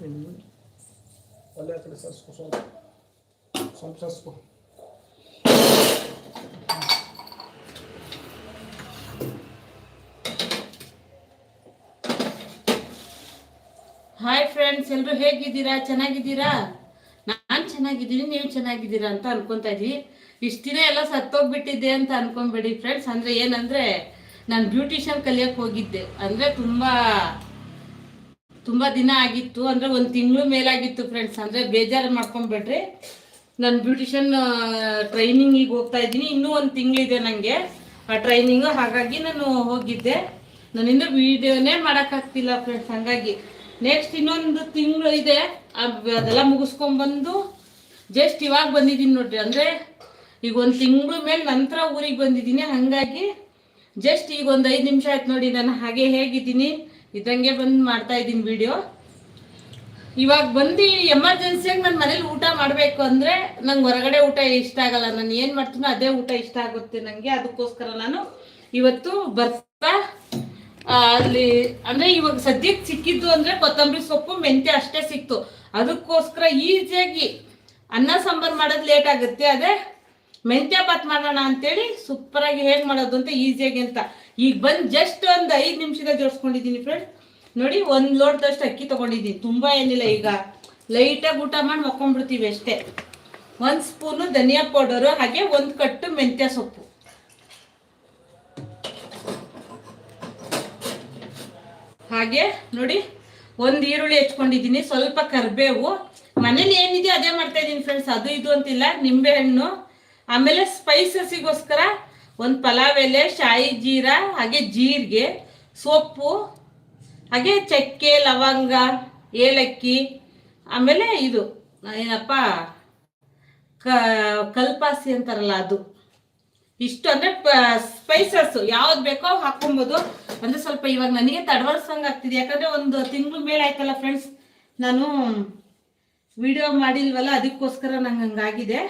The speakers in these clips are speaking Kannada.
ಹ್ಞೂ ಒಳ್ಳೆ ಕಡೆ só, ಸ್ವಲ್ಪ ಸ್ವಲ್ಪ ಸರ್ಸ್ಕೊ ಹಾಯ್ ಫ್ರೆಂಡ್ಸ್ ಎಲ್ಲರೂ ಹೇಗಿದ್ದೀರಾ? ಚೆನ್ನಾಗಿದ್ದೀರಾ? ನಾನು ಚೆನ್ನಾಗಿದ್ದೀನಿ ನೀವು ಚೆನ್ನಾಗಿದ್ದೀರಾ ಅಂತ ಅನ್ಕೊಂತಾ ಇದ್ದೀವಿ ಇಷ್ಟು ದಿನ ಎಲ್ಲ ಸತ್ತೋಗ್ಬಿಟ್ಟಿದ್ದೆ ಅಂತ ಅನ್ಕೊಂಬೇಡಿ ಫ್ರೆಂಡ್ಸ್ ಅಂದರೆ ಏನಂದರೆ ನಾನು ಬ್ಯೂಟಿಷಿಯನ್ ಕಲಿಯೋಕ್ಕೆ ಹೋಗಿದ್ದೆ. ಅಂದರೆ ತುಂಬಾ ತುಂಬಾ ದಿನ ಆಗಿತ್ತು, ಅಂದ್ರೆ ಒಂದು ತಿಂಗಳು ಮೇಲಾಗಿತ್ತು ಫ್ರೆಂಡ್ಸ್ ಅಂದ್ರೆ ಬೇಜಾರು ಮಾಡ್ಕೊಂಬೇಡ್ರಿ ನಾನು ಬ್ಯೂಟಿಷಿಯನ್ ಟ್ರೈನಿಂಗಿಗೆ ಹೋಗ್ತಾ ಇದ್ದೀನಿ, ಇನ್ನೂ ಒಂದು ತಿಂಗಳಿದೆ ನನಗೆ ಆ ಟ್ರೈನಿಂಗು ಹಾಗಾಗಿ ನಾನು ಹೋಗಿದ್ದೆ. ನಾನಿಂದ ವಿಡಿಯೋನೇ ಮಾಡೋಕ್ಕಾಗ್ತಿಲ್ಲ ಫ್ರೆಂಡ್ಸ್ ಹಂಗಾಗಿ ನೆಕ್ಸ್ಟ್ ಇನ್ನೊಂದು ತಿಂಗಳು ಇದೆ ಅದೆಲ್ಲ ಮುಗಿಸ್ಕೊಂಡ್ಬಂದು ಜಸ್ಟ್ ಇವಾಗ ಬಂದಿದ್ದೀನಿ ನೋಡ್ರಿ, ಅಂದರೆ ಈಗ ಒಂದು ತಿಂಗಳು ಮೇಲೆ ನಂತರ ಊರಿಗೆ ಬಂದಿದ್ದೀನಿ, ಹಾಗಾಗಿ ಜಸ್ಟ್ ಈಗ ಒಂದು ಐದು ನಿಮಿಷ ಆಯ್ತು ನೋಡಿ, ನಾನು ಹಾಗೆ ಹೇಗಿದ್ದೀನಿ. ಇದಂಗೆ ಬಂದು ಮಾಡ್ತಾ ಇದ್ದೀನಿ ವಿಡಿಯೋ ಇವಾಗ ಬಂದು ಎಮರ್ಜೆನ್ಸಿಯಾಗಿ ನಾನು ಮನೇಲಿ ಊಟ ಮಾಡಬೇಕು ಅಂದರೆ ನಂಗೆ ಹೊರಗಡೆ ಊಟ ಇಷ್ಟ ಆಗಲ್ಲ. ನಾನು ಏನು ಮಾಡ್ತೀನೋ ಅದೇ ಊಟ ಇಷ್ಟ ಆಗುತ್ತೆ ನನಗೆ ಅದಕ್ಕೋಸ್ಕರ ನಾನು ಇವತ್ತು ಬರ್ತಾ ಅಲ್ಲಿ ಅಂದರೆ ಇವಾಗ ಸದ್ಯಕ್ಕೆ ಸಿಕ್ಕಿದ್ದು ಅಂದರೆ ಕೊತ್ತಂಬರಿ ಸೊಪ್ಪು, ಮೆಂತ್ಯ ಅಷ್ಟೇ ಸಿಕ್ತು. ಅದಕ್ಕೋಸ್ಕರ ಈಸಿಯಾಗಿ ಅನ್ನ ಸಾಂಬಾರು ಮಾಡೋದು ಲೇಟ್ ಆಗುತ್ತೆ. ಅದೇ ಮೆಂತ್ಯ ಬಾತ್ ಮಾಡೋಣ ಅಂತೇಳಿ ಸೂಪರಾಗಿ ಹೇಗೆ ಮಾಡೋದು ಅಂತ ಈಸಿಯಾಗಿ ಅಂತ. ಈಗ ಬಂದು ಜಸ್ಟ್ ಒಂದು ಐದು ನಿಮಿಷದಾಗ ಜೋಡಿಸ್ಕೊಂಡಿದ್ದೀನಿ ಫ್ರೆಂಡ್ ನೋಡಿ, ಒಂದು ಲೋಟದಷ್ಟು ಅಕ್ಕಿ ತೊಗೊಂಡಿದ್ದೀನಿ ತುಂಬ ಏನಿಲ್ಲ ಈಗ. ಲೈಟಾಗಿ ಊಟ ಮಾಡಿ ಮಕ್ಕೊಂಡ್ಬಿಡ್ತೀವಿ ಅಷ್ಟೇ. ಒಂದು ಸ್ಪೂನು ಧನಿಯಾ ಪೌಡರು ಹಾಗೆ ಒಂದು ಕಟ್ಟು ಮೆಂತ್ಯ ಸೊಪ್ಪು. ಹಾಗೆ, ನೋಡಿ, ಒಂದು ಈರುಳ್ಳಿ ಹೆಚ್ಕೊಂಡಿದ್ದೀನಿ ಸ್ವಲ್ಪ ಕರಿಬೇವು. ಮನೇಲಿ ಏನಿದೆಯೋ ಅದೇ ಮಾಡ್ತಾ ಇದ್ದೀನಿ ಫ್ರೆಂಡ್ಸ್ ಅದು ಇದು ಅಂತಿಲ್ಲ. ನಿಂಬೆ ಹಣ್ಣು ಆಮೇಲೆ ಸ್ಪೈಸಸ್ಸಿಗೋಸ್ಕರ ಒಂದು ಪಲಾವ್ ಎಲೆ, ಶಾಯಿ ಜೀರಾ, ಹಾಗೆ ಜೀರಿಗೆ, ಸೊಪ್ಪು, ಹಾಗೆ ಚಕ್ಕೆ, ಲವಂಗ, ಏಲಕ್ಕಿ, ಆಮೇಲೆ ಇದು, ಏನಪ್ಪ, ಕ, ಕಲ್ಪಾಸಿ ಅಂತಾರಲ್ಲ ಅದು. ಇಷ್ಟು ಅಂದರೆ ಸ್ಪೈಸಸ್ ಯಾವ್ದು ಬೇಕೋ ಹಾಕೊಬೋದು ಅಂದರೆ ಸ್ವಲ್ಪ ಇವಾಗ ನನಗೆ ತಡವರ್ಸಂಗೆ ಆಗ್ತಿದೆ. ಯಾಕಂದರೆ ಒಂದು ತಿಂಗಳು ಮೇಲೆ ಆಯ್ತಲ್ಲ ಫ್ರೆಂಡ್ಸ್ ನಾನು ವಿಡಿಯೋ ಮಾಡಿಲ್ವಲ್ಲ, ಅದಕ್ಕೋಸ್ಕರ ನಂಗೆ ಹಂಗಾಗಿದೆ.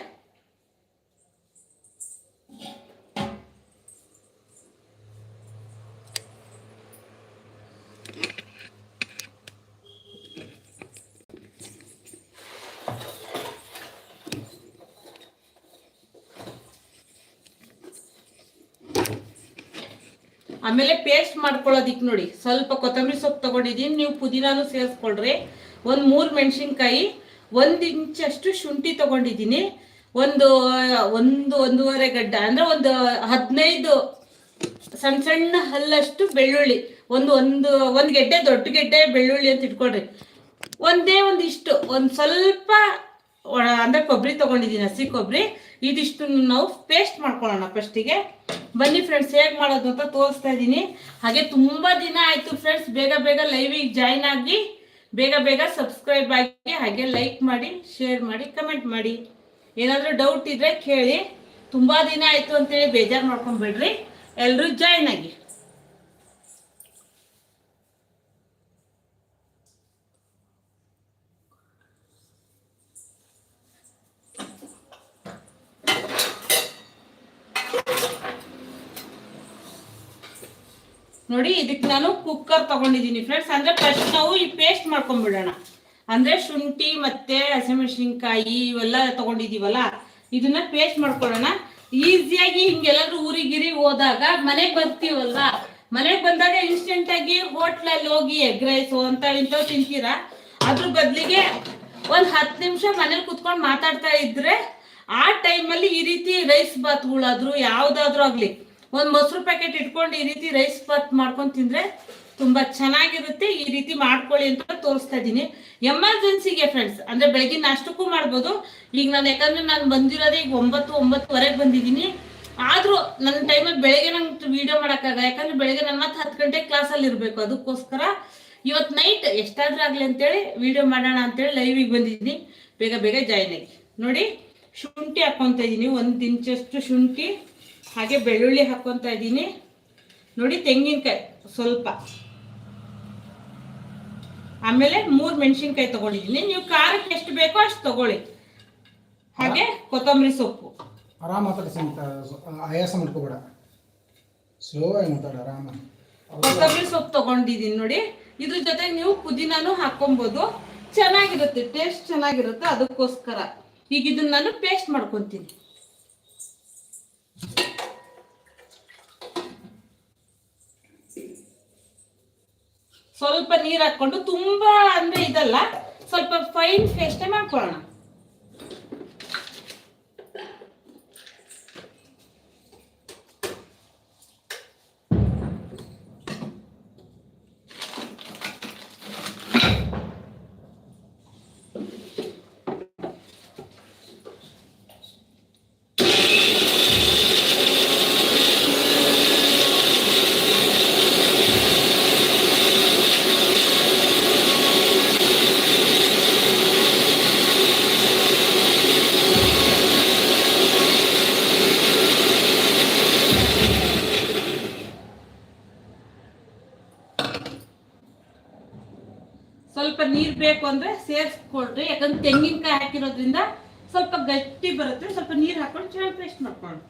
ಆಮೇಲೆ ಪೇಸ್ಟ್ ಮಾಡ್ಕೊಳ್ಳೋದಿಕ್ ನೋಡಿ. ಸ್ವಲ್ಪ ಕೊತ್ತಂಬರಿ ಸೊಪ್ಪು ತಗೊಂಡಿದ್ದೀನಿ ನೀವು ಪುದೀನಾನು ಸೇರಿಸ್ಕೊಳ್ರಿ. ಒಂದು ಮೂರು ಮೆಣಸಿನ್ಕಾಯಿ, ಒಂದು ಇಂಚಷ್ಟು ಶುಂಠಿ ತಗೊಂಡಿದ್ದೀನಿ ಒಂದು ಒಂದು ಒಂದೂವರೆ ಗಡ್ಡ, ಅಂದ್ರೆ ಒಂದು ಹದಿನೈದು ಸಣ್ಣ ಸಣ್ಣ ಹಲ್ಲಷ್ಟು ಬೆಳ್ಳುಳ್ಳಿ. ಒಂದು ಒಂದು ಒಂದು ಗೆಡ್ಡೆ, ದೊಡ್ಡ ಗೆಡ್ಡೆ ಬೆಳ್ಳುಳ್ಳಿ ಅಂತ ಇಟ್ಕೊಳ್ರಿ. ಒಂದೇ ಒಂದಿಷ್ಟು, ಒಂದು ಸ್ವಲ್ಪ ಅಂದ್ರೆ ಕೊಬ್ಬರಿ ತಗೊಂಡಿದ್ದೀನಿ ಹಸಿ ಕೊಬ್ಬರಿ. ಇದಿಷ್ಟು ನಾವು ಪೇಸ್ಟ್ ಮಾಡ್ಕೊಳ್ಳೋಣ ಫಸ್ಟಿಗೆ ಬನ್ನಿ ಫ್ರೆಂಡ್ಸ್ ಹೇಗೆ ಮಾಡೋದು ಅಂತ ತೋರಿಸ್ತಾ ಇದ್ದೀನಿ. ಹಾಗೆ ತುಂಬ ದಿನ ಆಯ್ತು ಫ್ರೆಂಡ್ಸ್ ಬೇಗ ಬೇಗ ಲೈವಿಗೆ ಜಾಯ್ನ್ ಆಗಿ, ಬೇಗ ಬೇಗ ಸಬ್ಸ್ಕ್ರೈಬ್ ಆಗಿ, ಹಾಗೆ ಲೈಕ್ ಮಾಡಿ ಶೇರ್ ಮಾಡಿ ಕಮೆಂಟ್ ಮಾಡಿ. ಏನಾದರೂ ಡೌಟ್ ಇದ್ರೆ ಕೇಳಿ. ತುಂಬಾ ದಿನ ಆಯ್ತು ಅಂತೇಳಿ ಬೇಜಾರು ಮಾಡ್ಕೊಂಡ್ಬಿಡ್ರಿ. ಎಲ್ಲರೂ ಜಾಯ್ನ್ ಆಗಿ. ನೋಡಿ, ಇದಕ್ಕೆ ನಾನು ಕುಕ್ಕರ್ ತಗೊಂಡಿದ್ದೀನಿ ಫ್ರೆಂಡ್ಸ್ ಅಂದ್ರೆ ಫಸ್ಟ್ ನಾವು ಈ ಪೇಸ್ಟ್ ಮಾಡ್ಕೊಂಡ್ಬಿಡೋಣ. ಅಂದ್ರೆ ಶುಂಠಿ ಮತ್ತೆ ಹಸಿಮೆಣಸಿನ್ಕಾಯಿ ಇವೆಲ್ಲ ತಗೊಂಡಿದೀವಲ್ಲ, ಇದನ್ನ ಪೇಸ್ಟ್ ಮಾಡ್ಕೊಳ್ಳೋಣ. ಈಸಿಯಾಗಿ ಹಿಂಗೆಲ್ಲರೂ ಊರಿಗಿರಿ ಹೋದಾಗ ಮನೆಗೆ ಬರ್ತೀವಲ್ಲ ಮನೆಗೆ ಬಂದಾಗ ಇನ್ಸ್ಟೆಂಟ್ ಆಗಿ ಹೋಟ್ಲಲ್ಲಿ ಹೋಗಿ ಎಗ್ ರೈಸು ಅಂತ ಇಂಥವು ತಿಂತೀರಾ? ಅದ್ರ ಬದಲಿಗೆ ಒಂದು ಹತ್ತು ನಿಮಿಷ ಮನೇಲಿ ಕುತ್ಕೊಂಡು ಮಾತಾಡ್ತಾ ಇದ್ರೆ ಆ ಟೈಮಲ್ಲಿ ಈ ರೀತಿ ರೈಸ್ ಬಾತ್ಗಳಾದ್ರು ಯಾವುದಾದ್ರೂ ಆಗ್ಲಿ ಒಂದ್ ಮೊಸರು ಪ್ಯಾಕೆಟ್ ಇಟ್ಕೊಂಡು ಈ ರೀತಿ ರೈಸ್ ಬಾತ್ ಮಾಡ್ಕೊಂಡು ತಿಂದ್ರೆ ತುಂಬಾ ಚೆನ್ನಾಗಿರುತ್ತೆ. ಈ ರೀತಿ ಮಾಡ್ಕೊಳ್ಳಿ ಅಂತ ತೋರಿಸ್ತಾ ಇದ್ದೀನಿ. ಎಮರ್ಜೆನ್ಸಿಗೆ ಫ್ರೆಂಡ್ಸ್ ಅಂದ್ರೆ ಬೆಳಗ್ಗೆ ನಾಷ್ಟಕ್ಕೂ ಮಾಡ್ಬೋದು. ಈಗ ನಾನು ಯಾಕಂದ್ರೆ ನಾನು ಬಂದಿರೋದೇ ಈಗ ಒಂಬತ್ತು, ಒಂಬತ್ತುವರೆಗೆ ಬಂದಿದ್ದೀನಿ. ಆದ್ರೂ ನನ್ನ ಟೈಮಲ್ಲಿ ಬೆಳಗ್ಗೆ ನಂಗೆ ವಿಡಿಯೋ ಮಾಡೋಕ್ಕಾಗಲ್ಲ. ಯಾಕಂದ್ರೆ ಬೆಳಗ್ಗೆ ನಾನು ಮತ್ತೆ ಹತ್ತು ಗಂಟೆ ಕ್ಲಾಸಲ್ಲಿ ಇರಬೇಕು. ಅದಕ್ಕೋಸ್ಕರ ಇವತ್ತು ನೈಟ್ ಎಷ್ಟಾದ್ರೂ ಆಗಲಿ ಅಂತೇಳಿ ವಿಡಿಯೋ ಮಾಡೋಣ ಅಂತೇಳಿ ಲೈವಿಗೆ ಬಂದಿದ್ದೀನಿ. ಬೇಗ ಬೇಗ ಜಾಯ್ನ್ ಆಗಿ. ನೋಡಿ, ಶುಂಠಿ ಹಾಕ್ಕೊತಾ ಇದ್ದೀನಿ. ಒಂದು ಇಂಚಷ್ಟು ಶುಂಠಿ. ಹಾಗೆ ಬೆಳ್ಳುಳ್ಳಿ ಹಾಕ್ಕೊತಾ ಇದ್ದೀನಿ. ನೋಡಿ ತೆಂಗಿನಕಾಯಿ ಸ್ವಲ್ಪ. ಆಮೇಲೆ ಮೂರು ಮೆಣಸಿನ್ಕಾಯಿ ತಗೊಂಡಿದ್ದೀನಿ. ನೀವು ಖಾರಕ್ಕೆ ಎಷ್ಟು ಬೇಕೋ ಅಷ್ಟು ತಗೊಳ್ಳಿ. ಹಾಗೆ ಕೊತ್ತಂಬರಿ ಸೊಪ್ಪು. ಆರಾಮ ಆಯಾಸ ಮಾಡ್ಕೋಬೇಡ ಸ್ಲೋ ಆಗಿ ಮಾತಾಡ ಆರಾಮ. ಕೊತ್ತಂಬರಿ ಸೊಪ್ಪು ತಗೊಂಡಿದ್ದೀನಿ ನೋಡಿ. ಇದ್ರ ಜೊತೆ ನೀವು ಪುದೀನಾನು ಹಾಕೊಬೋದು ಚೆನ್ನಾಗಿರುತ್ತೆ ಟೇಸ್ಟ್ ಚೆನ್ನಾಗಿರುತ್ತೆ ಅದಕ್ಕೋಸ್ಕರ. ಈಗ ಇದನ್ನ ನಾನು ಪೇಸ್ಟ್ ಮಾಡ್ಕೊತೀನಿ. ಸ್ವಲ್ಪ ನೀರು ಹಾಕೊಂಡು ತುಂಬಾ ಅಂದ್ರೆ ಇದಲ್ಲ ಸ್ವಲ್ಪ ಫೈನ್ ಪೇಸ್ಟೇ ಮಾಡ್ಕೊಳ್ಳೋಣ ಸ್ವಲ್ಪ ನೀರ್ ಬೇಕು ಅಂದ್ರೆ ಸೇರಿಸ್ಕೊಳ್ರಿ. ಯಾಕಂದ್ರೆ ತೆಂಗಿನಕಾಯಿ ಹಾಕಿರೋದ್ರಿಂದ ಸ್ವಲ್ಪ ಗಟ್ಟಿ ಬರುತ್ತೆ. ಸ್ವಲ್ಪ ನೀರು ಹಾಕೊಂಡು ಚೆನ್ನಾಗಿ ಪೇಸ್ಟ್ ಮಾಡ್ಕೊಂಡು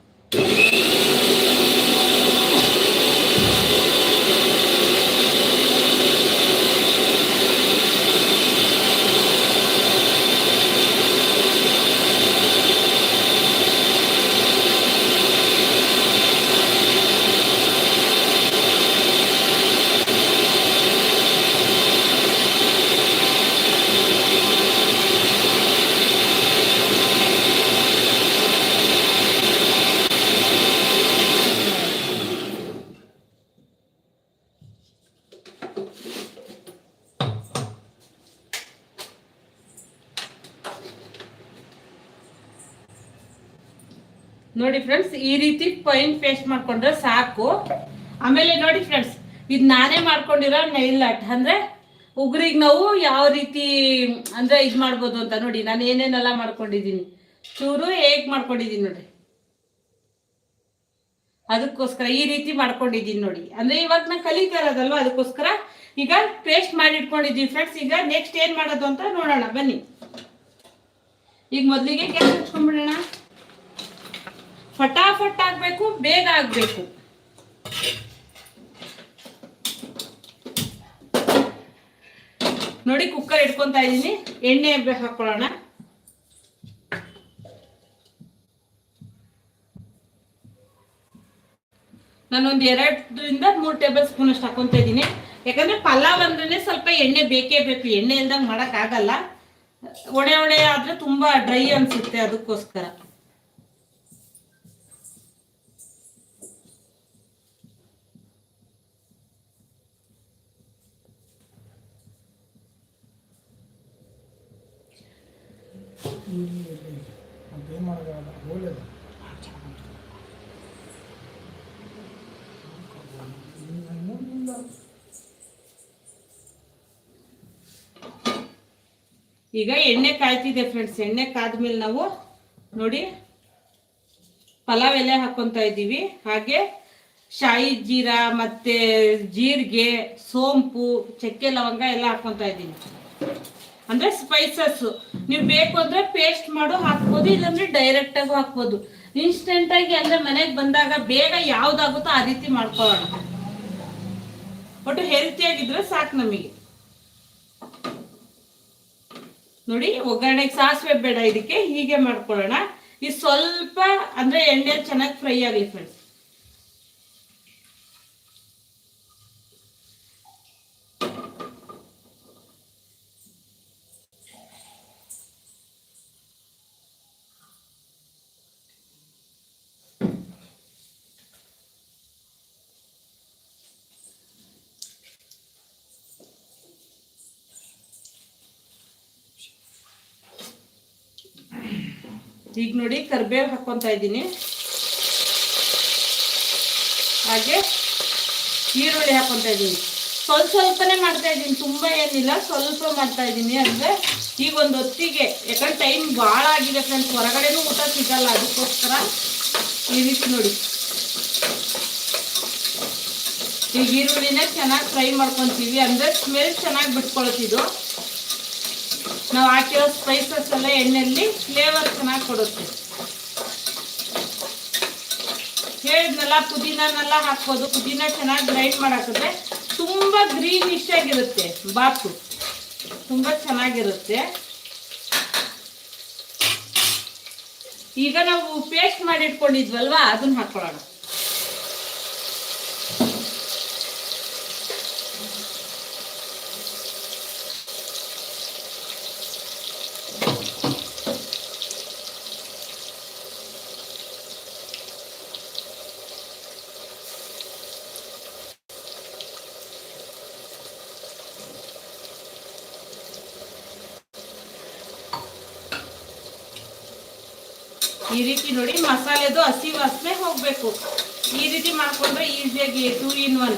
ನೋಡಿ ಫ್ರೆಂಡ್ಸ್ ಈ ರೀತಿ ಫೈನ್ ಪೇಸ್ಟ್ ಮಾಡ್ಕೊಂಡ್ರೆ ಸಾಕು. ಆಮೇಲೆ ನೋಡಿ ಫ್ರೆಂಡ್ಸ್ ಇದು ನಾನೇ ಮಾಡ್ಕೊಂಡಿರೋ ನೈಲ್ ಆರ್ಟ್ ಅಂದ್ರೆ ಉಗುರಿಗೆ ನಾವು ಯಾವ ರೀತಿ, ಅಂದ್ರೆ ಇದು ಮಾಡ್ಬೋದು ಅಂತ ನೋಡಿ, ನಾನು ಏನೇನೆಲ್ಲ ಮಾಡ್ಕೊಂಡಿದ್ದೀನಿ. ಚೂರು ಹೇಗ್ ಮಾಡ್ಕೊಂಡಿದ್ದೀನಿ ನೋಡಿ. ಅದಕ್ಕೋಸ್ಕರ ಈ ರೀತಿ ಮಾಡ್ಕೊಂಡಿದ್ದೀನಿ ನೋಡಿ. ಅಂದ್ರೆ ಇವಾಗ ನಾನು ಕಲಿತಾ ಇರೋದಲ್ವ, ಅದಕ್ಕೋಸ್ಕರ ಈಗ ಪೇಸ್ಟ್ ಮಾಡಿ ಇಟ್ಕೊಂಡಿದ್ದೀನಿ ಫ್ರೆಂಡ್ಸ್ ಈಗ ನೆಕ್ಸ್ಟ್ ಏನ್ ಮಾಡೋದು ಅಂತ ನೋಡೋಣ, ಬನ್ನಿ. ಈಗ ಮೊದಲಿಗೆ ಗ್ಯಾಸ್ ಹಚ್ಕೊಂಡ್ಬಿಡೋಣ. ಫಟಾಫಟ್ ಆಗ್ಬೇಕು, ಬೇಗ ಆಗ್ಬೇಕು. ನೋಡಿ ಕುಕ್ಕರ್ ಇಟ್ಕೊಂತ ಇದೀನಿ ಎಣ್ಣೆ ಹಾಕೊಳ್ಳೋಣ. ನಾನೊಂದು ಎರಡರಿಂದ ಮೂರು ಟೇಬಲ್ ಸ್ಪೂನ್ ಅಷ್ಟು ಹಾಕೊಂತ ಇದ್ದೀನಿ. ಯಾಕಂದ್ರೆ ಪಲಾವ್ ಅಂದ್ರೆ ಸ್ವಲ್ಪ ಎಣ್ಣೆ ಬೇಕೇ ಬೇಕು. ಎಣ್ಣೆ ಇಲ್ದಂಗೆ ಮಾಡಕ್ ಆಗಲ್ಲ. ಒಣೆ ಒಣೆ ಆದ್ರೆ ತುಂಬಾ ಡ್ರೈ ಅನ್ಸುತ್ತೆ ಅದಕ್ಕೋಸ್ಕರ. ಈಗ ಎಣ್ಣೆ ಕಾಯ್ತಿದೆ ಫ್ರೆಂಡ್ಸ್ ಎಣ್ಣೆ ಕಾದ್ಮೇಲೆ ನಾವು ನೋಡಿ ಪಲಾವ್ ಎಲೆ ಹಾಕೊಂತ ಇದ್ದೀವಿ. ಹಾಗೆ ಶಾಯಿ ಜೀರಾ ಮತ್ತೆ ಜೀರಿಗೆ, ಸೋಂಪು, ಚಕ್ಕೆ ಲವಂಗ ಎಲ್ಲ ಹಾಕೊಂತ ಇದ್ದೀನಿ ಅಂದ್ರೆ ಸ್ಪೈಸಸ್ ನೀವು ಬೇಕು ಅಂದ್ರೆ ಪೇಸ್ಟ್ ಮಾಡು, ಹಾಕ್ಬೋದು, ಇಲ್ಲಾಂದ್ರೆ ಡೈರೆಕ್ಟ್ ಆಗು ಹಾಕ್ಬೋದು. ಇನ್ಸ್ಟೆಂಟ್ ಆಗಿ ಅಂದ್ರೆ ಮನೆಗೆ ಬಂದಾಗ ಬೇಗ ಯಾವ್ದಾಗುತ್ತೋ ಆ ರೀತಿ ಮಾಡ್ಕೊಳ್ಳೋಣ. ಒಟ್ಟು ಹೆಲ್ತಿ ಆಗಿದ್ರೆ ಸಾಕು ನಮಗೆ. ನೋಡಿ, ಒಗ್ಗರಣೆಗೆ ಸಾಸಿವೆ ಬೇಡ, ಇದಕ್ಕೆ ಹೀಗೆ ಮಾಡ್ಕೊಳ್ಳೋಣ. ಈ ಸ್ವಲ್ಪ, ಅಂದ್ರೆ ಎಣ್ಣೆ ಚೆನ್ನಾಗಿ ಫ್ರೈ ಆಗಲಿ ಫ್ರೆಂಡ್ಸ್ ಈಗ ನೋಡಿ ಕರ್ಬೇವು ಹಾಕೊಂತ ಇದ್ದೀನಿ. ಹಾಗೆ ಈರುಳ್ಳಿ ಹಾಕೊಂತ ಇದ್ದೀನಿ. ಸ್ವಲ್ಪ ಸ್ವಲ್ಪನೇ ಮಾಡ್ತಾ ಇದ್ದೀನಿ, ತುಂಬ ಏನಿಲ್ಲ, ಸ್ವಲ್ಪ ಮಾಡ್ತಾ ಇದ್ದೀನಿ ಅಂದರೆ ಈಗ ಒಂದು ಹೊತ್ತಿಗೆ, ಯಾಕಂದ್ರೆ ಟೈಮ್ ಭಾಳ ಆಗಿದೆ ಫ್ರೆಂಡ್ಸ್ ಹೊರಗಡೆನೂ ಊಟ ಸಿಗಲ್ಲ, ಅದಕ್ಕೋಸ್ಕರ ಈ ರೀತಿ ನೋಡಿ. ಈಗ ಈರುಳ್ಳಿನ ಚೆನ್ನಾಗಿ ಫ್ರೈ ಮಾಡ್ಕೊತೀವಿ, ಅಂದರೆ ಸ್ಮೆಲ್ ಚೆನ್ನಾಗಿ ಬಿಟ್ಕೊಳ್ತಿದ್ದು ನಾವು ಹಾಕಿರೋ ಸ್ಪೈಸಸ್ ಎಲ್ಲ ಎಣ್ಣೆಯಲ್ಲಿ ಫ್ಲೇವರ್ ಚೆನ್ನಾಗಿ ಕೊಡುತ್ತೆ. ಹೇಳಿದ್ನಲ್ಲ, ಪುದೀನನೆಲ್ಲ ಹಾಕ್ಬೋದು. ಪುದೀನ ಚೆನ್ನಾಗಿ ಗ್ರೈಂಡ್ ಮಾಡಾಕಿದ್ರೆ ತುಂಬ ಗ್ರೀನಿಶ್ ಆಗಿರುತ್ತೆ ಬಾತು. ತುಂಬ ಚೆನ್ನಾಗಿರುತ್ತೆ. ಈಗ ನಾವು ಪೇಸ್ಟ್ ಮಾಡಿ ಇಟ್ಕೊಂಡಿದ್ವಲ್ವಾ, ಅದನ್ನ ಹಾಕೊಳ್ಳೋಣ. ಈ ರೀತಿ ನೋಡಿ ಮಸಾಲೆದು ಹಸಿ ವಾಸನೆ ಹೋಗ್ಬೇಕು. ಈ ರೀತಿ ಮಾಡ್ಕೊಂಡ್ರೆ ಈಸಿಯಾಗಿ ಟೂ ಇನ್ ಒನ್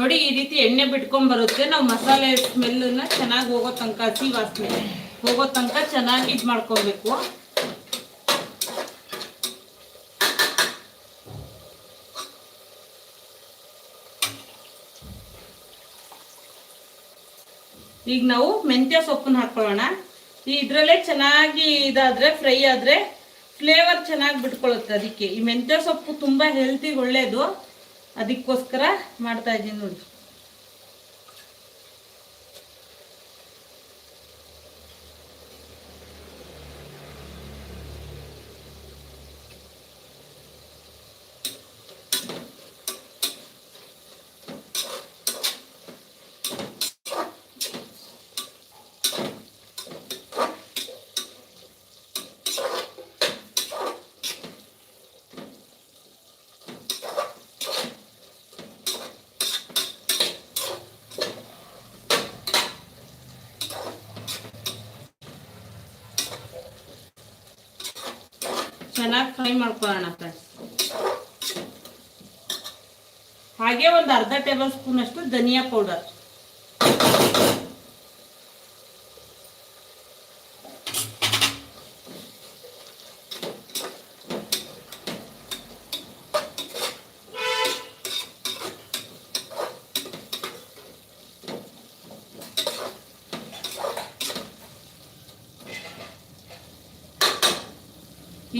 ನೋಡಿ, ಈ ರೀತಿ ಎಣ್ಣೆ ಬಿಟ್ಕೊಂಡ್ ಬರುತ್ತೆ. ನಾವು ಮಸಾಲೆ ಸ್ಮೆಲ್ಲನ್ನ ಚೆನ್ನಾಗಿ ಹೋಗೋ ತನಕ, ಹಸಿ ವಾಸನೆ ಹೋಗೋ ತನಕ ಚೆನ್ನಾಗಿ ಇದು ಮಾಡ್ಕೊಬೇಕು. ಈಗ ನಾವು ಮೆಂತ್ಯ ಸೊಪ್ಪನ್ನ ಹಾಕೊಳ್ಳೋಣ. ಈ ಇದ್ರಲ್ಲೇ ಚೆನ್ನಾಗಿ ಇದಾದ್ರೆ, ಫ್ರೈ ಆದ್ರೆ ಫ್ಲೇವರ್ ಚೆನ್ನಾಗಿ ಬಿಟ್ಕೊಳ್ಳುತ್ತೆ ಅದಕ್ಕೆ. ಈ ಮೆಂತ್ಯ ಸೊಪ್ಪು ತುಂಬಾ ಹೆಲ್ತಿಗೆ ಒಳ್ಳೇದು. ಅದಕ್ಕೋಸ್ಕರ ಮಾಡ್ತಾ ಇದ್ದೀನಿ ನೋಡಿ. ಚೆನ್ನಾಗಿ ಫ್ರೈ ಮಾಡ್ಕೊಳ್ಳೋಣ ಫ್ರೆಂಡ್ಸ್ ಹಾಗೆ ಒಂದು ಅರ್ಧ ಟೇಬಲ್ ಸ್ಪೂನ್ ಅಷ್ಟು ಧನಿಯಾ ಪೌಡರ್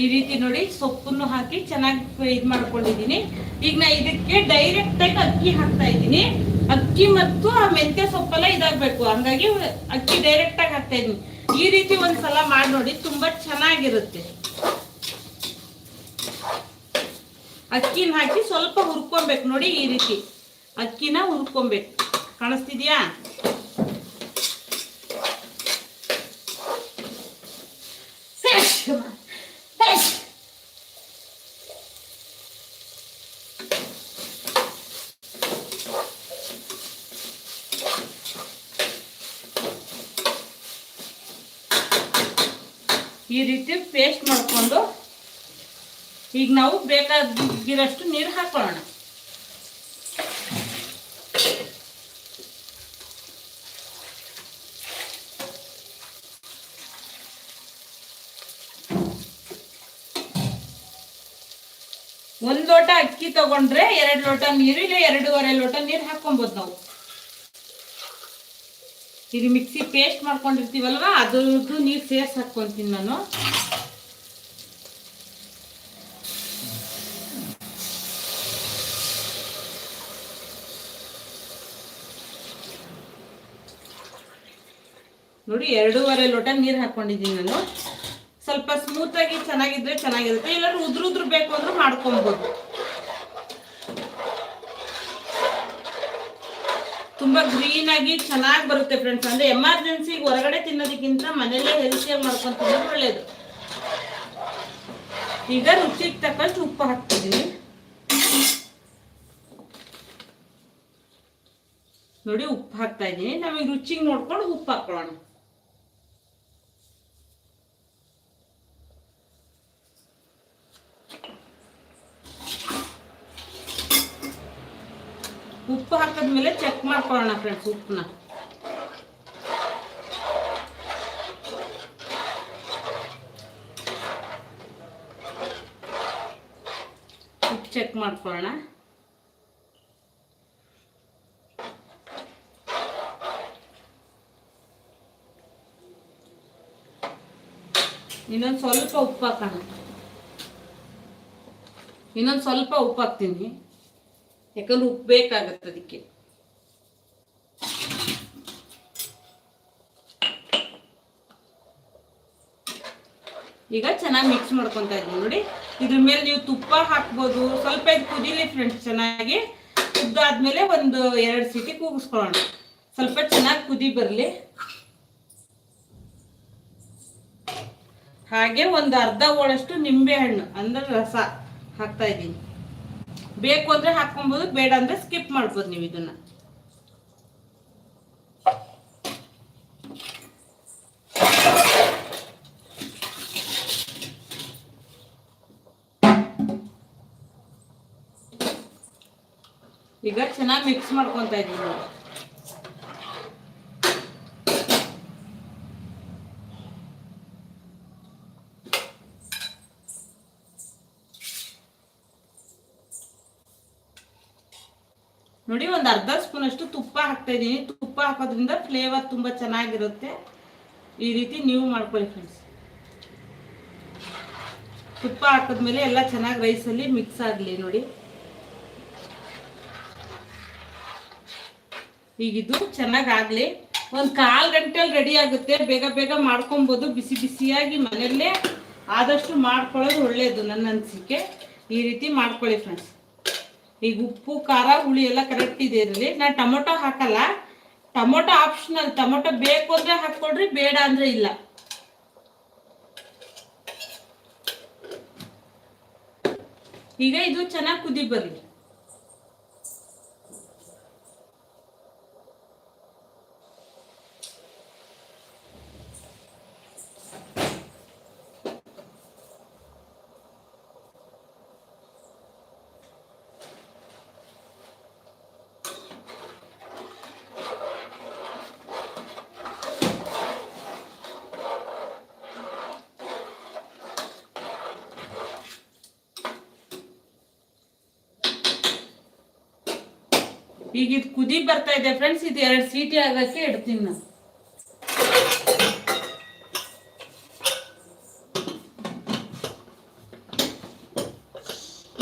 ಈ ರೀತಿ ನೋಡಿ ಸೊಪ್ಪನ್ನು ಹಾಕಿ ಚೆನ್ನಾಗಿ ಇದು ಮಾಡ್ಕೊಂಡಿದ್ದೀನಿ. ಈಗ ನಾ ಇದಕ್ಕೆ ಡೈರೆಕ್ಟ್ ಆಗಿ ಅಕ್ಕಿ ಹಾಕ್ತಾ ಇದ್ದೀನಿ. ಅಕ್ಕಿ ಮತ್ತು ಆ ಮೆಂತ್ಯ ಸೊಪ್ಪೆಲ್ಲ ಇದಾಗಬೇಕು. ಹಂಗಾಗಿ ಅಕ್ಕಿ ಡೈರೆಕ್ಟ್ ಆಗಿ ಹಾಕ್ತಾ ಇದ್ದೀನಿ. ಈ ರೀತಿ ಒಂದ್ಸಲ ಮಾಡಿ ನೋಡಿ, ತುಂಬಾ ಚೆನ್ನಾಗಿರುತ್ತೆ. ಅಕ್ಕಿನ ಹಾಕಿ ಸ್ವಲ್ಪ ಹುರ್ಕೊಬೇಕು. ನೋಡಿ ಈ ರೀತಿ ಅಕ್ಕಿನ ಹುರ್ಕೊಬೇಕು. ಕಾಣಿಸ್ತಿದ್ಯಾ ಈ ರೀತಿ ಪೇಸ್ಟ್ ಮಾಡಿಕೊಂಡು ಈಗ ನಾವು ಬೇಕಾಗಿರೋಷ್ಟು ನೀರು ಹಾಕೊಳ್ಳೋಣ. ಒಂದು ಲೋಟ ಅಕ್ಕಿ ತಗೊಂಡ್ರೆ ಎರಡು ಲೋಟ ನೀರು, ಇಲ್ಲ ಎರಡೂವರೆ ಲೋಟ ನೀರು ಹಾಕೊಬೋದು ನಾವು. ಇದು ಮಿಕ್ಸಿ ಪೇಸ್ಟ್ ಮಾಡ್ಕೊಂಡಿರ್ತೀವಲ್ವ? ಅದ್ರದ್ದು ನೀರು ಸೇರ್ಸಿ ಹಾಕ್ಕೊತೀನಿ ನಾನು. ನೋಡಿ, ಎರಡೂವರೆ ಲೋಟ ನೀರು ಹಾಕೊಂಡಿದ್ದೀನಿ ನಾನು. ಸ್ವಲ್ಪ ಸ್ಮೂತಾಗಿ ಚೆನ್ನಾಗಿದ್ರೆ ಚೆನ್ನಾಗಿರುತ್ತೆ. ಇಲ್ಲಾಂದ್ರೆ ಉದ್ರ ಉದ್ರ ಬೇಕು ಅಂದ್ರೆ ಮಾಡ್ಕೊಬೋದು. ತುಂಬಾ ಗ್ರೀನ್ ಆಗಿ ಚೆನ್ನಾಗಿ ಬರುತ್ತೆ ಫ್ರೆಂಡ್ಸ್ ಅಂದ್ರೆ ಎಮರ್ಜೆನ್ಸಿಗೆ ಹೊರಗಡೆ ತಿನ್ನೋದಕ್ಕಿಂತ ಮನೇಲೆ ಹೆಲ್ತಿಯಾಗಿ ಮಾಡ್ಕೊಂಡು ತಿನ್ನೋದು ಒಳ್ಳೇದು. ಈಗ ರುಚಿಗೆ ತಕ್ಕಷ್ಟು ಉಪ್ಪು ಹಾಕ್ತಿದ್ದೀನಿ. ನೋಡಿ ಉಪ್ಪು ಹಾಕ್ತಾ ಇದ್ದೀನಿ. ನಮಗೆ ರುಚಿಗೆ ನೋಡ್ಕೊಂಡು ಉಪ್ಪು ಹಾಕೊಳ್ಳೋಣ. ಮೇಲೆ ಚೆಕ್ ಮಾಡ್ಕೊಳ್ಳೋಣ ಫ್ರೆಂಡ್ಸ್ ಉಪ್ಪನ್ನ. ಉಪ್ಪು ಚೆಕ್ ಮಾಡ್ಕೊಳ್ಳೋಣ. ಇನ್ನೊಂದು ಸ್ವಲ್ಪ ಉಪ್ಪು ಹಾಕೋಣ. ಇನ್ನೊಂದು ಸ್ವಲ್ಪ ಉಪ್ಪು ಹಾಕ್ತೀನಿ. ಯಾಕಂದ್ರೆ ಉಪ್ಪು ಬೇಕಾಗತ್ತೆ ಅದಕ್ಕೆ. ಈಗ ಚೆನ್ನಾಗಿ ಮಿಕ್ಸ್ ಮಾಡ್ಕೊತಾ ಇದ್ದೀನಿ ನೋಡಿ. ಇದ್ರ ಮೇಲೆ ನೀವು ತುಪ್ಪ ಹಾಕ್ಬೋದು, ಸ್ವಲ್ಪ ಇದು ಕುದೀಲಿ ಫ್ರೆಂಡ್ಸ್ ಚೆನ್ನಾಗಿ ಕುದ್ದಾದ್ಮೇಲೆ ಒಂದು ಎರಡು ಸೀಟಿ ಕೂಗಿಸ್ಕೊಳ್ಳೋಣ. ಸ್ವಲ್ಪ ಚೆನ್ನಾಗಿ ಕುದಿ ಬರಲಿ. ಹಾಗೆ ಒಂದು ಅರ್ಧ ಓಳಷ್ಟು ನಿಂಬೆ ಹಣ್ಣು, ಅಂದ್ರೆ ರಸ ಹಾಕ್ತಾ ಇದ್ದೀನಿ. ಬೇಕು ಅಂದ್ರೆ ಹಾಕೊಂಬೋದು ಬೇಡ ಅಂದ್ರೆ ಸ್ಕಿಪ್ ಮಾಡ್ಬೋದು ನೀವು ಇದನ್ನ. ಈಗ ಚೆನ್ನಾಗಿ ಮಿಕ್ಸ್ ಮಾಡ್ಕೊತಾ ಇದ್ದೀನಿ. ನೋಡಿ, ಒಂದು ಅರ್ಧ ಸ್ಪೂನ್ ಅಷ್ಟು ತುಪ್ಪ ಹಾಕ್ತಾ ಇದ್ದೀನಿ. ತುಪ್ಪ ಹಾಕೋದ್ರಿಂದ ಫ್ಲೇವರ್ ತುಂಬಾ ಚೆನ್ನಾಗಿರುತ್ತೆ. ಈ ರೀತಿ ನೀವು ಮಾಡ್ಕೊಳ್ಳಿ ಫ್ರೆಂಡ್ಸ್ ತುಪ್ಪ ಹಾಕಿದ್ಮೇಲೆ ಎಲ್ಲ ಚೆನ್ನಾಗಿ ರೈಸಲ್ಲಿ ಮಿಕ್ಸ್ ಆಗಲಿ ನೋಡಿ. ಈಗ ಇದು ಚೆನ್ನಾಗಿ ಆಗಲಿ ಒಂದು ಕಾಲು ಗಂಟೆಲಿ ರೆಡಿ ಆಗುತ್ತೆ. ಬೇಗ ಬೇಗ ಮಾಡ್ಕೊಬೋದು. ಬಿಸಿ ಬಿಸಿಯಾಗಿ ಮನೆಯಲ್ಲೇ ಆದಷ್ಟು ಮಾಡ್ಕೊಳ್ಳೋದು ಒಳ್ಳೆಯದು ನನ್ನ ಅನಿಸಿಕೆ. ಈ ರೀತಿ ಮಾಡ್ಕೊಳ್ಳಿ ಫ್ರೆಂಡ್ಸ್ ಈಗ ಉಪ್ಪು, ಖಾರ, ಹುಳಿ ಎಲ್ಲ ಕರೆಕ್ಟ್ ಇದೆ ಇದರಲ್ಲಿ. ನಾನು ಟೊಮೊಟೊ ಹಾಕಲ್ಲ. ಟೊಮೊಟೊ ಆಪ್ಷನಲ್ ಟೊಮೊಟೊ ಬೇಕು ಅಂದರೆ ಹಾಕ್ಕೊಡ್ರಿ, ಬೇಡ ಅಂದರೆ ಇಲ್ಲ. ಈಗ ಇದು ಚೆನ್ನಾಗಿ ಕುದಿ ಬರ್ಲಿ. ಈಗ ಇದು ಕುದಿ ಬರ್ತಾ ಇದೆ ಫ್ರೆಂಡ್ಸ್ ಇದು ಎರಡು ಸೀಟಿ ಆಗಕ್ಕೆ ಇಡ್ತೀನಿ ನಾನು.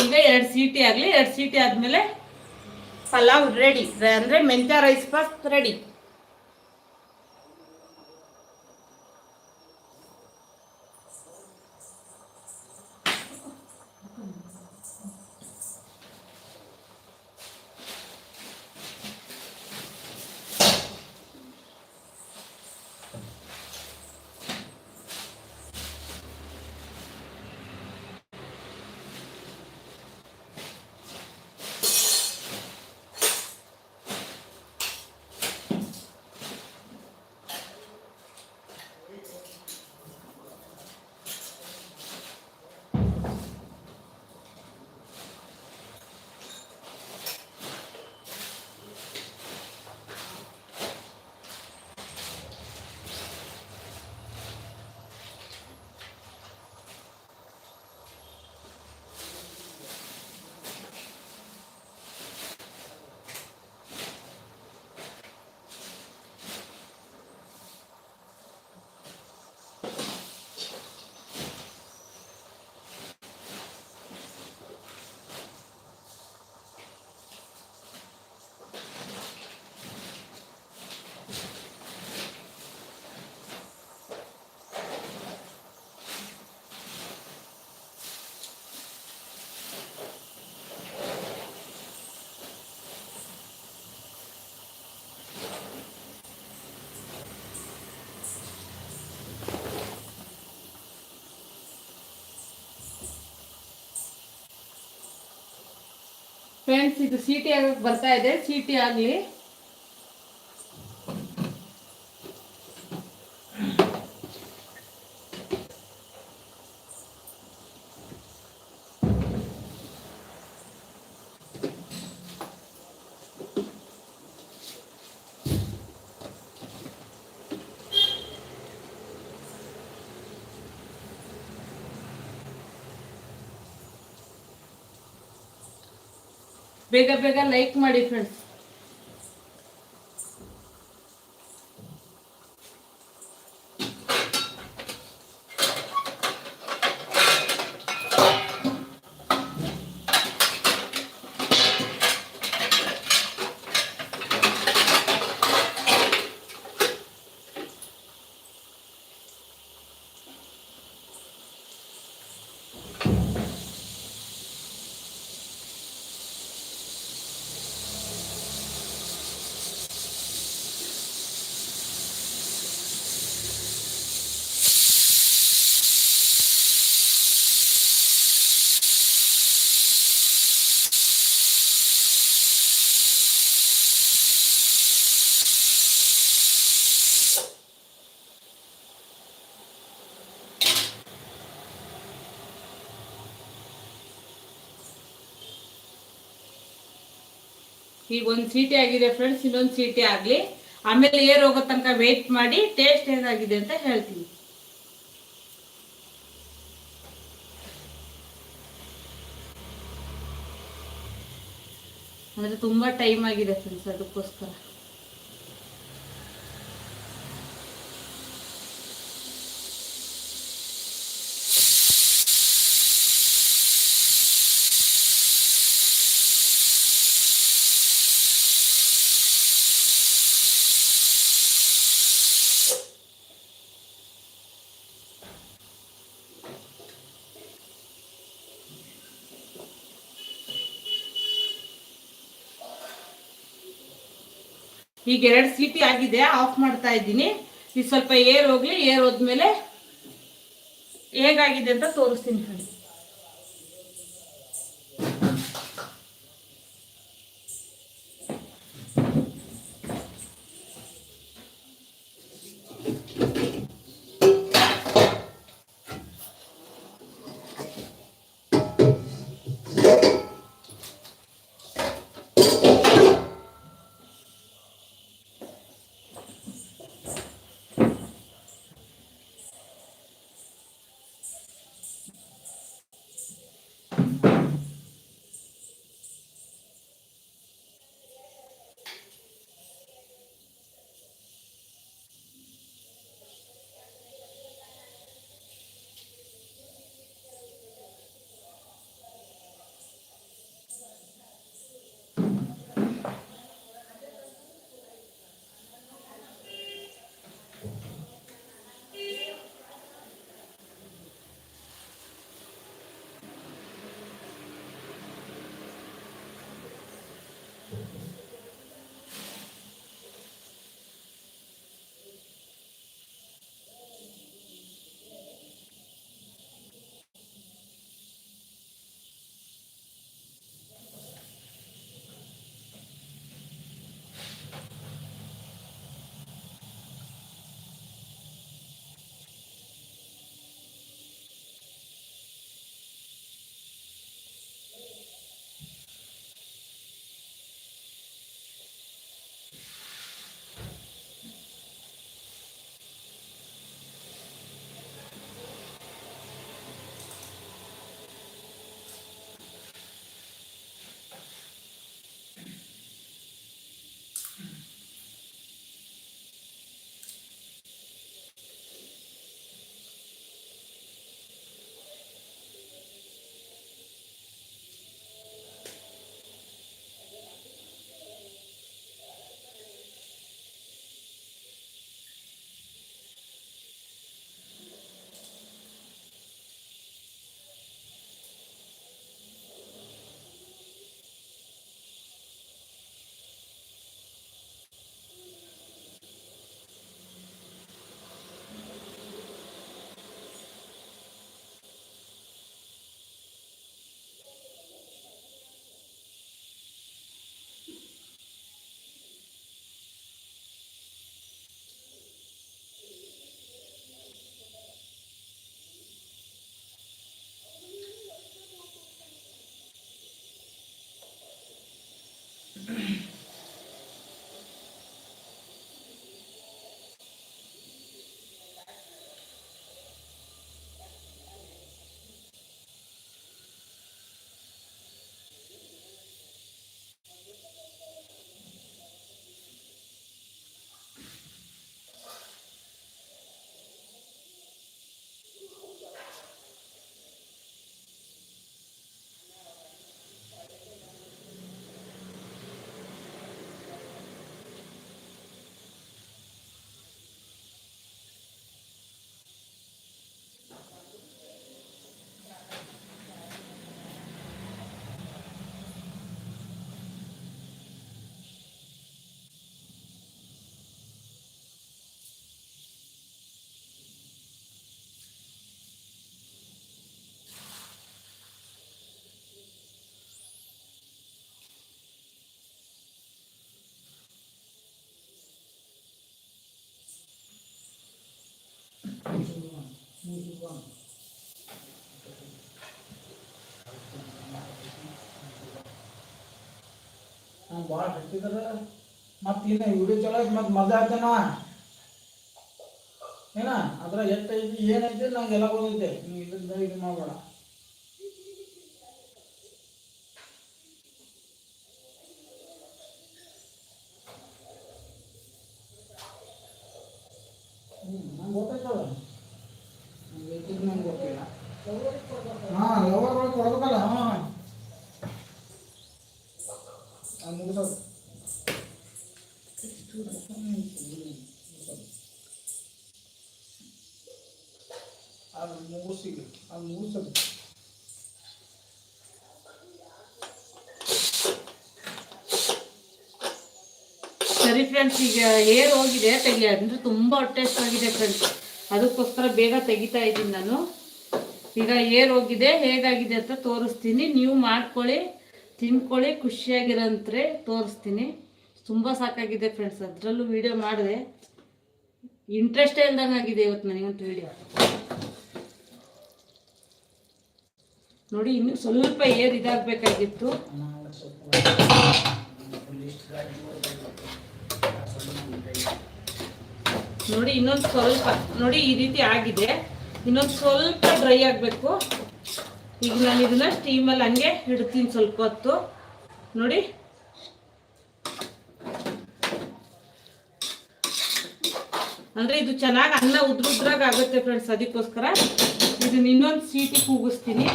ಈಗ ಎರಡು ಸೀಟಿ ಆಗಲಿ, ಎರಡು ಸೀಟಿ ಆದಮೇಲೆ ಪಲಾವ್ ರೆಡಿ ಅಂದರೆ ಮೆಂತ್ಯ ರೈಸ್ ಪಾಸ್ ರೆಡಿ ಫ್ರೆಂಡ್ಸ್ ಇದು ಸೀಟಿ ಆಗಕ್ಕೆ ಬರ್ತಾ ಇದೆ. ಸೀಟಿ ಆಗಲಿ. ಬೇಗ ಬೇಗ ಲೈಕ್ ಮಾಡಿ ಫ್ರೆಂಡ್ಸ್ ಈಗ ಒಂದು ಸೀಟಿ ಆಗಿದೆ ಫ್ರೆಂಡ್ಸ್ ಇನ್ನೊಂದು ಸೀಟಿ ಆಗಲಿ. ಆಮೇಲೆ ಏರ್ ಹೋಗೋ ತನಕ ವೆಯ್ಟ್ ಮಾಡಿ ಟೇಸ್ಟ್ ಏನಾಗಿದೆ ಅಂತ ಹೇಳ್ತೀನಿ. ಅಂದರೆ ತುಂಬ ಟೈಮ್ ಆಗಿದೆ ಫ್ರೆಂಡ್ಸ್ ಅದಕ್ಕೋಸ್ಕರ. ಈಗ ಎರಡು ಸೀಟಿ ಆಗಿದೆ, ಆಫ್ ಮಾಡ್ತಾ ಇದ್ದೀನಿ. ಈಗ ಸ್ವಲ್ಪ ಏರ್ ಹೋಗ್ಲಿ, ಏರ್ ಹೋದ್ಮೇಲೆ ಹೇಗಾಗಿದೆ ಅಂತ ತೋರಿಸ್ತೀನಿ ಹಚ್ಚಿದ್ರೆ ಮತ್ತೆ ಇನ್ನು ವಿಡಿಯೋ ಚಲೋ ಐತಿ ಮತ್ತೆ ಮಜಾ ಆಗ್ತೇನ ಏನ? ಅದ್ರ ಎಷ್ಟೈತಿ ಏನೈತಿ ನಂಗೆಲ್ಲ ಗೊತ್ತೈತೆ. ನೀವು ಇದನ್ನ ಇದು ಮಾಡಬೇಡ. ಫ್ರೆಂಡ್ಸ್ ಈಗ ಏರ್ ಹೋಗಿದೆ, ತೆಗಿ ಅಂದ್ರೆ ತುಂಬ ಹೊಟ್ಟೆ ಆಗಿದೆ ಫ್ರೆಂಡ್ಸ್ ಅದಕ್ಕೋಸ್ಕರ ಬೇಗ ತೆಗಿತಾ ಇದ್ದೀನಿ ನಾನು. ಈಗ ಏರ್ ಹೋಗಿದೆ, ಹೇಗಾಗಿದೆ ಅಂತ ತೋರಿಸ್ತೀನಿ. ನೀವು ಮಾಡ್ಕೊಳ್ಳಿ, ತಿನ್ಕೊಳ್ಳಿ, ಖುಷಿಯಾಗಿರಂತ್ರೆ ತೋರಿಸ್ತೀನಿ. ತುಂಬ ಸಾಕಾಗಿದೆ ಫ್ರೆಂಡ್ಸ್ ಅದರಲ್ಲೂ ವಿಡಿಯೋ ಮಾಡಿದೆ. ಇಂಟ್ರೆಸ್ಟೇ ಇಲ್ದಂಗೆ ಆಗಿದೆ ಇವತ್ತು ನನಗಂತೂ ವಿಡಿಯೋ ನೋಡಿ, ಇನ್ನು ಸ್ವಲ್ಪ ಏರ್ ಇದಾಗಬೇಕಾಗಿತ್ತು ನಾವು ಸ್ವಲ್ಪ ಲಿಸ್ಟ್ ಗಾಡಿ ನೋಡಿ, ಇನ್ನೊಂದು ಸ್ವಲ್ಪ, ನೋಡಿ ಈ ರೀತಿ ಆಗಿದೆ. ಇನ್ನೊಂದು ಸ್ವಲ್ಪ ಡ್ರೈ ಆಗಬೇಕು. ಈಗ ನಾನು ಇದನ್ನ ಸ್ಟೀಮಲ್ಲಿ ಹಂಗೆ ಇಡ್ತೀನಿ ಸ್ವಲ್ಪ ಹೊತ್ತು. ನೋಡಿ. ಅಂದ್ರೆ ಇದು ಚೆನ್ನಾಗಿ ಅನ್ನ ಉದ್ರುದ್ರಾಗ ಆಗುತ್ತೆ ಫ್ರೆಂಡ್ಸ್ ಅದಕ್ಕೋಸ್ಕರ. ಇದನ್ನ ಇನ್ನೊಂದು ಸೀಟಿ ಕೂಗಿಸ್ತೀನಿ.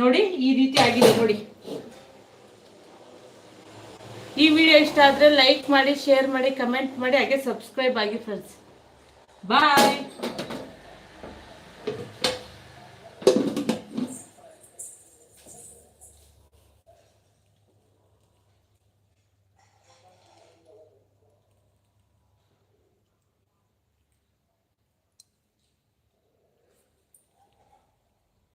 ನೋಡಿ, ಈ ರೀತಿ ಆಗಿದೆ ನೋಡಿ. ಈ ವಿಡಿಯೋ ಇಷ್ಟ ಆದರೆ ಲೈಕ್ ಮಾಡಿ ಶೇರ್ ಮಾಡಿ ಕಮೆಂಟ್ ಮಾಡಿ, ಹಾಗೆ ಸಬ್ಸ್ಕ್ರೈಬ್ ಆಗಿ ಫ್ರೆಂಡ್ಸ್ ಬಾಯ್